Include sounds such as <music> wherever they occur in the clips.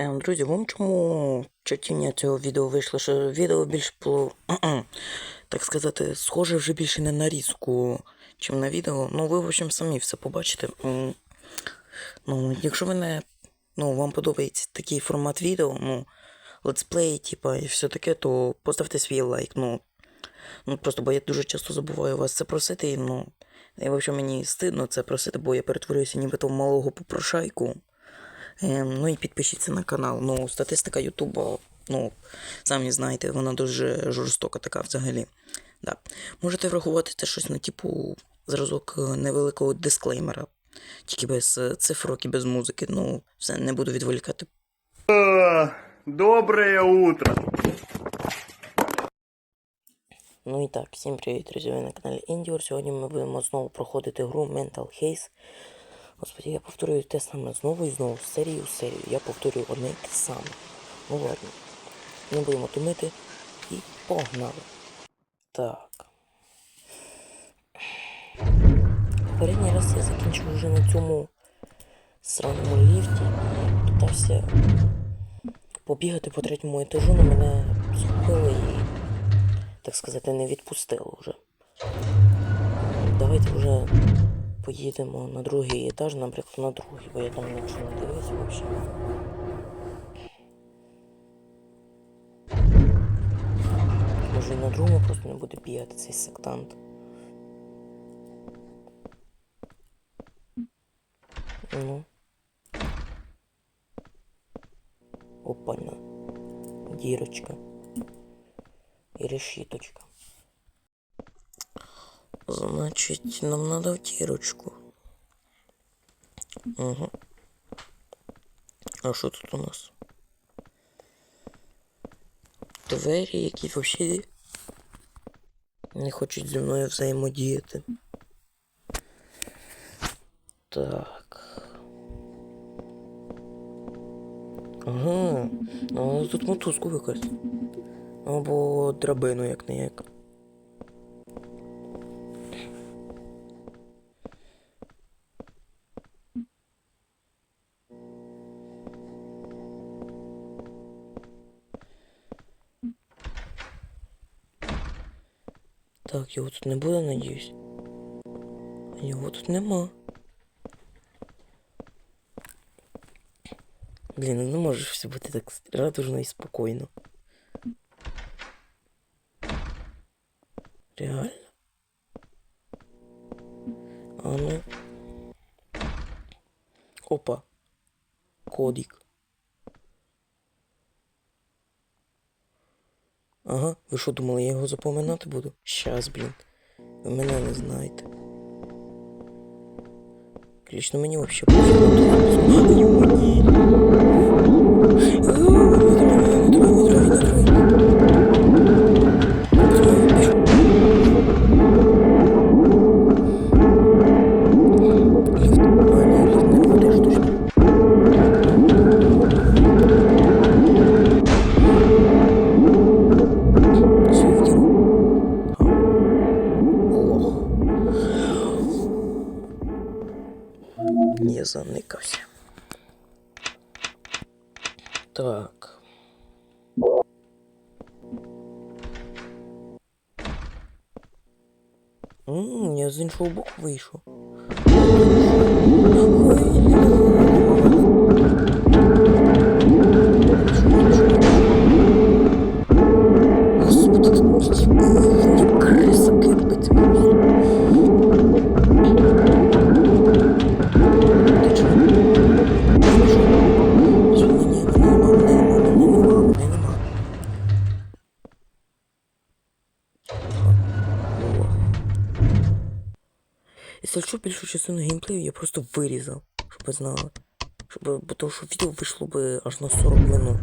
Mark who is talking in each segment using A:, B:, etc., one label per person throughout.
A: Ем, друзі, вам чому чертіння цього відео вийшло, що відео більш було, так сказати, схоже вже більше не на різку, чим на відео. Ну, ви, в общем, самі все побачите. Ну, якщо ви ну, вам подобається такий формат відео, ну, летсплей, типа, і все таке, то поставте свій лайк. Ну, ну просто бо я дуже часто забуваю вас це просити, і, ну, і, в общем, мені стидно це просити, бо я перетворююся нібито в малого попрошайку. Ем, ну і підпишіться на канал. Ну, статистика Ютуба, ну, самі знаєте, вона дуже жорстока така взагалі. Да. Можете врахувати це щось на типу зразок е, невеликого дисклеймера. Тільки без е, цифрок і без музики. Ну, все, не буду відволікати.
B: Доброе утро.
A: Ну і так, всім привіт, друзі, ви на каналі Індіор. Сьогодні ми будемо знову проходити гру Mental Haze. Господи, я повторюю те саме знову і знову, з серії в серію. Я повторюю одне і те саме. Ну ладно. Не будемо тумити і погнали. Так. Попередній раз я закінчив вже на цьому сраному ліфті питався побігати по третьому етажу, але мене схопили і, так сказати, не відпустили вже. Давайте вже поїдемо на другий етаж, наприклад, на другий, бо я там нічого не дивився взагалі. Може і на другому просто не буде бігати цей сектант. Ну. Опана. Дірочка. І решіточка. Значить, нам надо в дірочку. Угу. А що тут у нас? Двері, які взагалі не хочуть зі мною взаємодіяти. Так. Ага. Ну, тут мотузку якась. Або драбину, як не як. Так, його тут не буде, надіюсь. Його тут нема. Блін, ну не може все бути так радужно і спокійно. Реально? А ну. Опа. Кодик. Ага, ви що думали, я його запоминати буду? Щас, блін. Ви мене не знаєте. Лично мені вообще пофіг заникався. Так. Ммм, я з іншого боку вийшов. Геймплею я просто вирізав, щоб ви знали. Щоб, бо тому що відео вийшло би аж на 40 минут.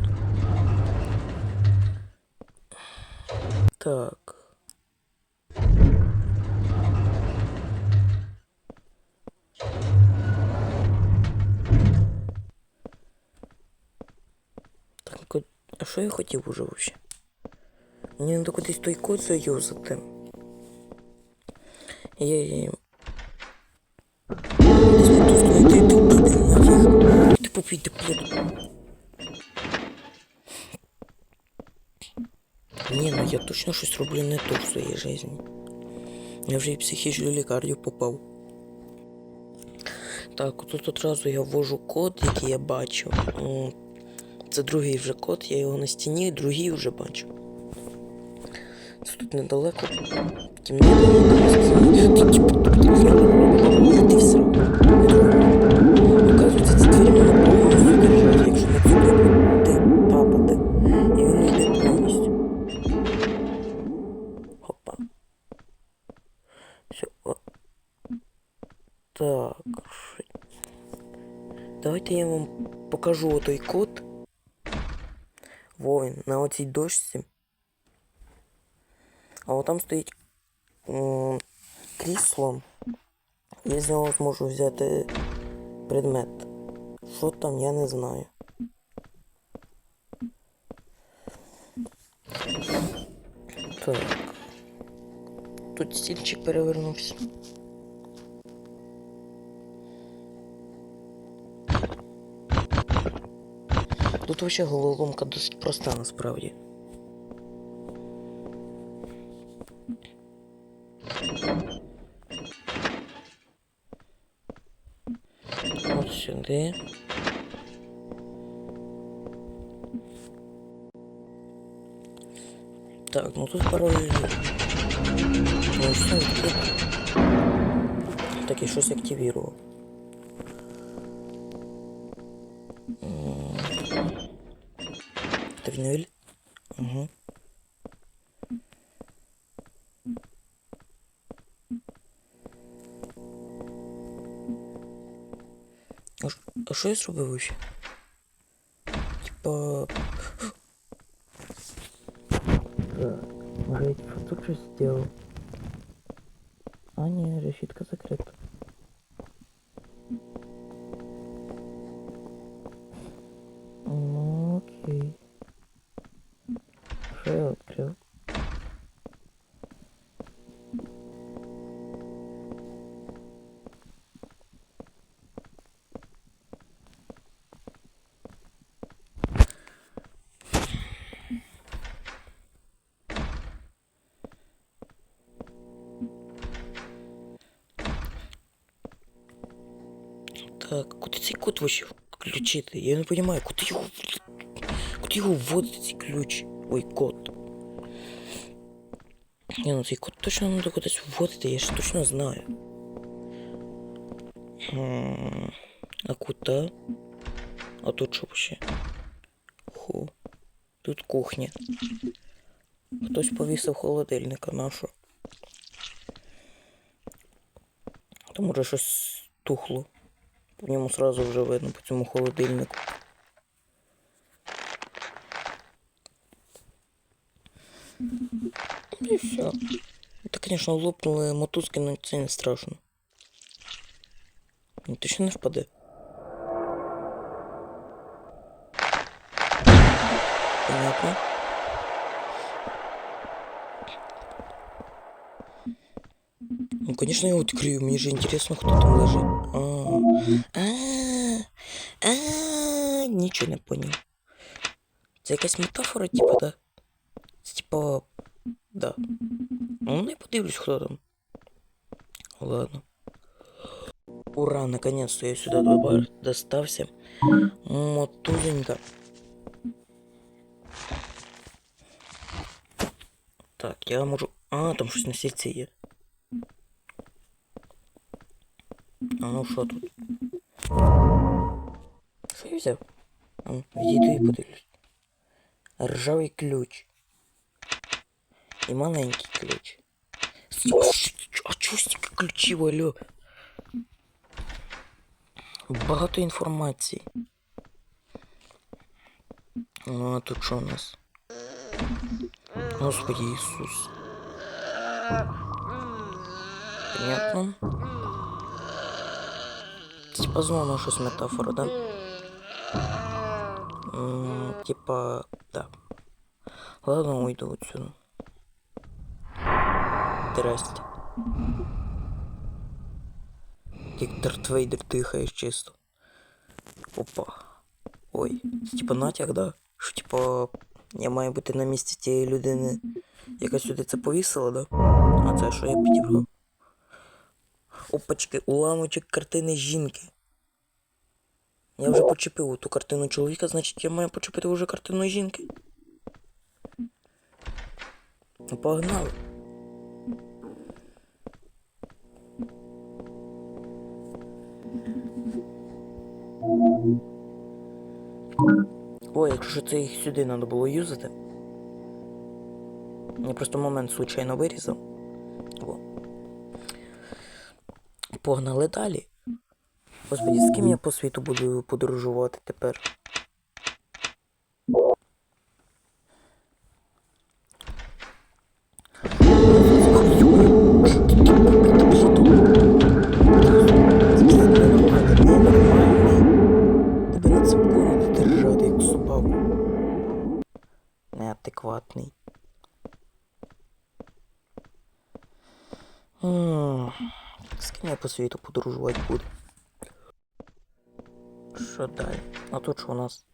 A: Так. Так, а що я хотів уже вообще? Мені треба кудись той код заюзати. Я kapıyı tıkladım. Ні, ну я точно щось роблю не то в своїй житті. Я вже і психічну лікарню попав. Так, тут одразу я ввожу код, який я бачу. Це другий вже код, я його на стіні, другий вже бачу. Це тут недалеко. Кімната. Типу, типу, ти все. Оказується, це двері мене держать, якщо не сюди буде папати. І він Давайте я вам покажу отой код. Воїн на оцій дошці. А от там стоїть крісло. Я з нього зможу взяти предмет. Що там, я не знаю. Так. Тут стільчик перевернувся. Тут вообще головоломка досить проста насправді. Сюди. Так, ну тут пароль. Ну, все відкрито. Так, я щось активував. Тринель. Що я зробив вообще? Типа. Може я типа тут сделал? А, ні, решітка закрита. Цей код вообще включити? Я не розумію, куди його. Куди його вводити цей ключ? Ой, код. Ні, ну цей код точно треба кудись вводити, я ж точно знаю. А куди? А тут що вообще? Ху. Тут кухня. Хтось повісив холодильника нашу. Там може щось тухло. По ньому сразу вже видно по цьому холодильнику. І все. Та, звісно, лопнули мотузки, але це не страшно. Ну, точно не впаде. Понятно. Ну, конечно, я открою, мне же интересно, кто там лежит. А, нічого не понял. Це якась метафора, типа, да? Це, типа, да. Ну, не подивлюсь, хто там. Ладно. Ура, наконец-то я сюда добар достався. Мотузенька. Так, я можу. А, там щось на сітці є. А ну що тут? Що я взяв? Відійду і подивлюсь. Ржавий ключ. І маленький ключ. А чого стільки ключів, алло? Багато інформації. Ну, а тут що у нас? Господи Ісус. Понятно? Знову щось метафора, да? Типа, да. Ладно, уйду отсюда. Здрасте. Як Дарт Вейдер дихаєш чисто. Опа. Ой, типа натяг, да? Що типа Я маю бути на місці тієї людини, яка сюди це повісила, да? А це що я підібрав? Опачки, уламочок картини жінки. Я вже почепив ту картину чоловіка, значить я маю почепити вже картину жінки. Ну, погнали. Ой, якщо це їх сюди треба було юзати. Я просто момент случайно вирізав. О. Погнали далі. Господи, з ким я по світу буду подорожувати тепер? Тебе на цепку не держати, як собаку. Неадекватний. З ким я по світу подорожувати буду? Що далі? А тут що у нас?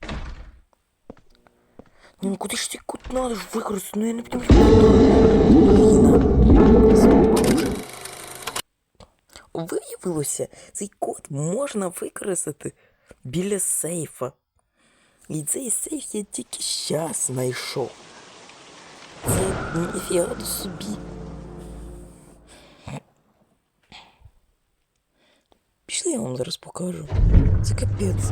A: Ну ну куди ж ти кут надо ж використати? Ну я не піду. Виявилося, цей код можна використати біля сейфа. І цей сейф я тільки щас знайшов. Це ніфіга собі. Пішли, я вам зараз покажу. Це капець.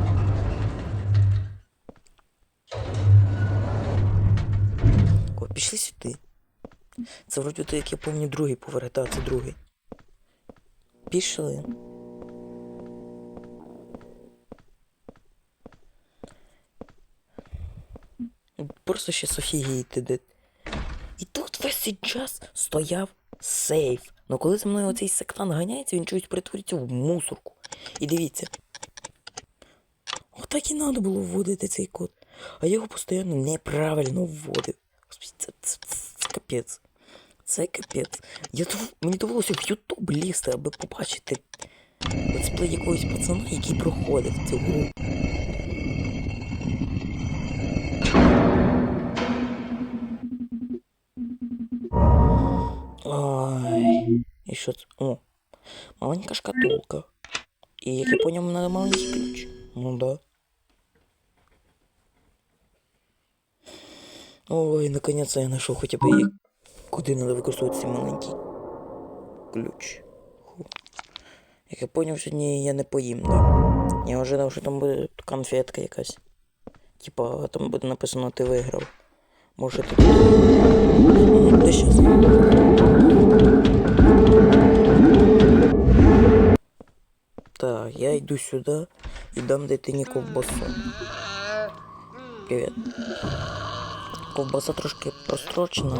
A: О, пішли сюди. Це вроді той, як я пам'ятаю, другий поверх, це другий. Пішли. Просто ще офігієте, де. І тут весь цей час стояв сейф. Ну коли за мною оцей сектант ганяється, він чогось перетворюється в мусорку. І дивіться. Отак і треба було вводити цей код. А я його постійно неправильно вводив. Це, це, це капець. Це капець. Я мені довелося в Ютуб лізти, аби побачити летсплей якогось пацана, який проходив цю гру. Що це? О, маленька шкатулка. І як я поняв, надо маленький ключ. Ну да. Ой, наконец-то я знайшов хоча б як... Куди треба використовувати цей маленький ключ. Ху. Як я поняв, сьогодні я не поїм, да. Я ожидав, що там буде конфетка якась. Типа, там буде написано ти виграв. Може ти. М, Де щас? Так, я йду сюди і дам дитині ковбасу. Привіт. Ковбаса трошки прострочена.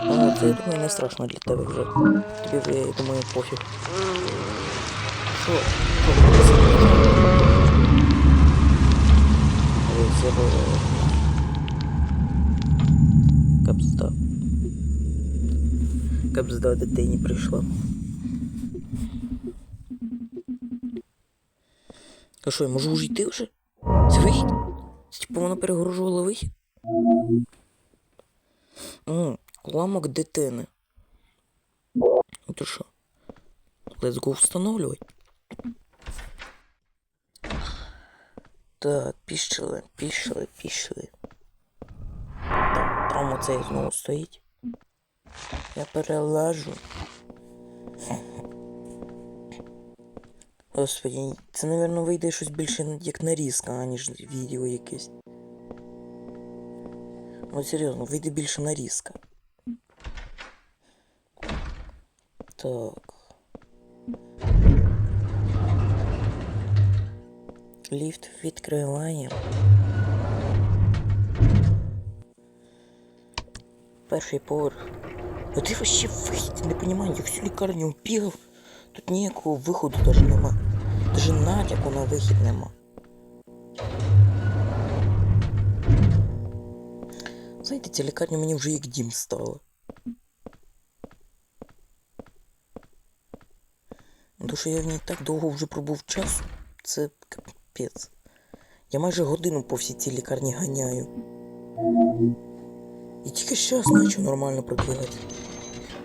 A: Але це, я думаю, не страшно для тебе вже. Тобі вже, я думаю, пофіг. Що? Ковбаса? Я би... Капзда. Капзда дитині прийшла. А що, я можу вже йти вже? Це вихід? Це типу воно перегорожувало вихід? М, уламок дитини. Ну то що? Let's go встановлювати. Так, пішли, пішли, пішли. Так, там оцей знову стоїть. Я перелажу. Господи, це, напевно, вийде щось більше як нарізка, аніж відео якесь. Ну, серйозно, вийде більше нарізка. Так. Ліфт відкриваємо. Перший поверх. А ти вообще вихід, не розумію, я всю лікарню бігав. Тут ніякого виходу даже нема. Даже натяку на вихід нема. Знаєте, ця лікарня мені вже як дім стала. Що я в ній так довго вже пробув часу, це капець. Я майже годину по всій цій лікарні ганяю. І тільки зараз почав нормально продвигати.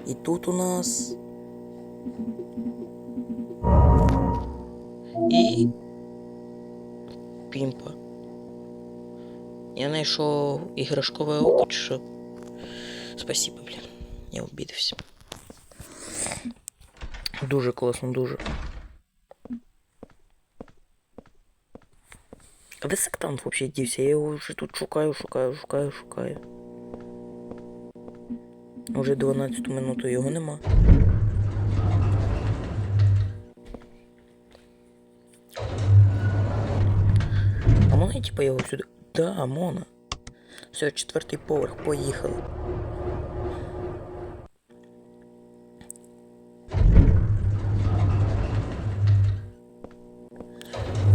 A: І тут у нас. І. Пімпа. Я знайшов іграшкове око, чи що? Спасибо, блін. Я обідався. Дуже класно, дуже. А де сектант взагалі дівся? Я його вже тут шукаю, шукаю, шукаю, шукаю. Уже 12 минуту його нема. А можна, типа, його сюди. Да, Мона. Все, четвертий поверх, поїхали.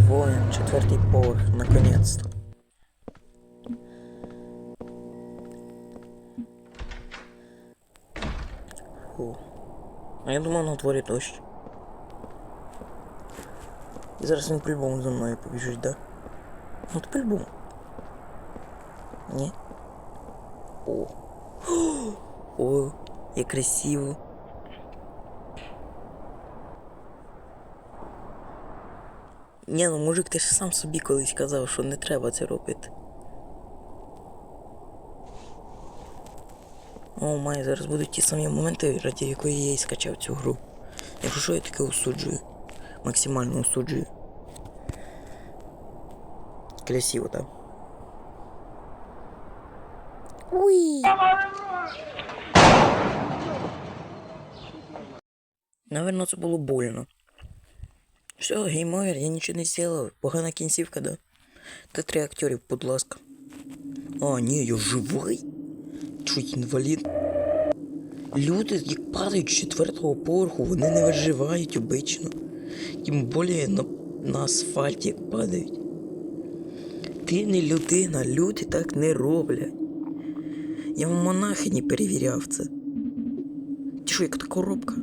A: Воин, четвертый поверх, наконец-то. Фу. А я думав на дворі дощ. І зараз він по-любому за мною побіжить, да? Ну по-любому. Ні? О. <gasps> О, як красиво. Ні, ну мужик, ти ж сам собі колись казав, що не треба це робити. О, май, зараз будуть ті самі моменти, раді якої я і скачав цю гру. Якщо що, я таке осуджую. Максимально осуджую. Так? Уй! Наверно, це було больно. Все, геймовер, я нічого не зробив. Погана кінцівка, да? Та три актерів, будь ласка. А, ні, я живий. Чо, інвалід? Люди, як падають з четвертого поверху, вони не виживають обично. Тим більше на, на асфальті як падають. Ти не людина, люди так не роблять. Я в монахині перевіряв це. Ти що, як та коробка?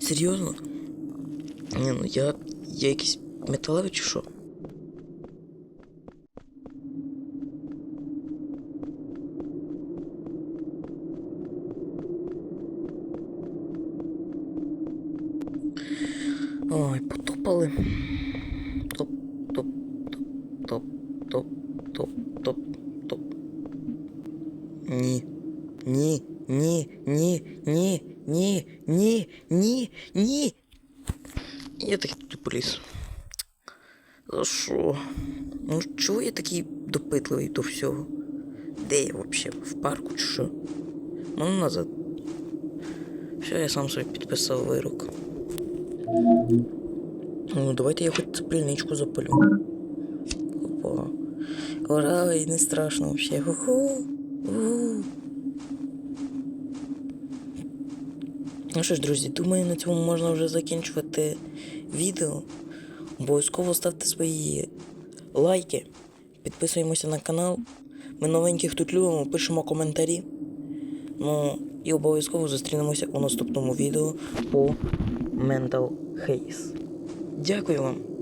A: Серйозно? Ні, ну я. Я якийсь металевий чи що? Ой, потопали. Ні. Ні, ні, ні, ні, ні, ні, ні, ні. Я так тут поліз. За що? Ну чого я такий допитливий до всього? Де я взагалі? В парку чи що? Ну назад. Все, я сам собі підписав вирок. Ну, давайте я хоч запальничку запалю. Опа. Ура, і не страшно вообще. Ху-ху. Ну що ж, друзі, думаю, на цьому можна вже закінчувати відео. Обов'язково ставте свої лайки, підписуємося на канал. Ми новеньких тут любимо, пишемо коментарі. Ну і обов'язково зустрінемося у наступному відео по Mental Haze. Дякую вам.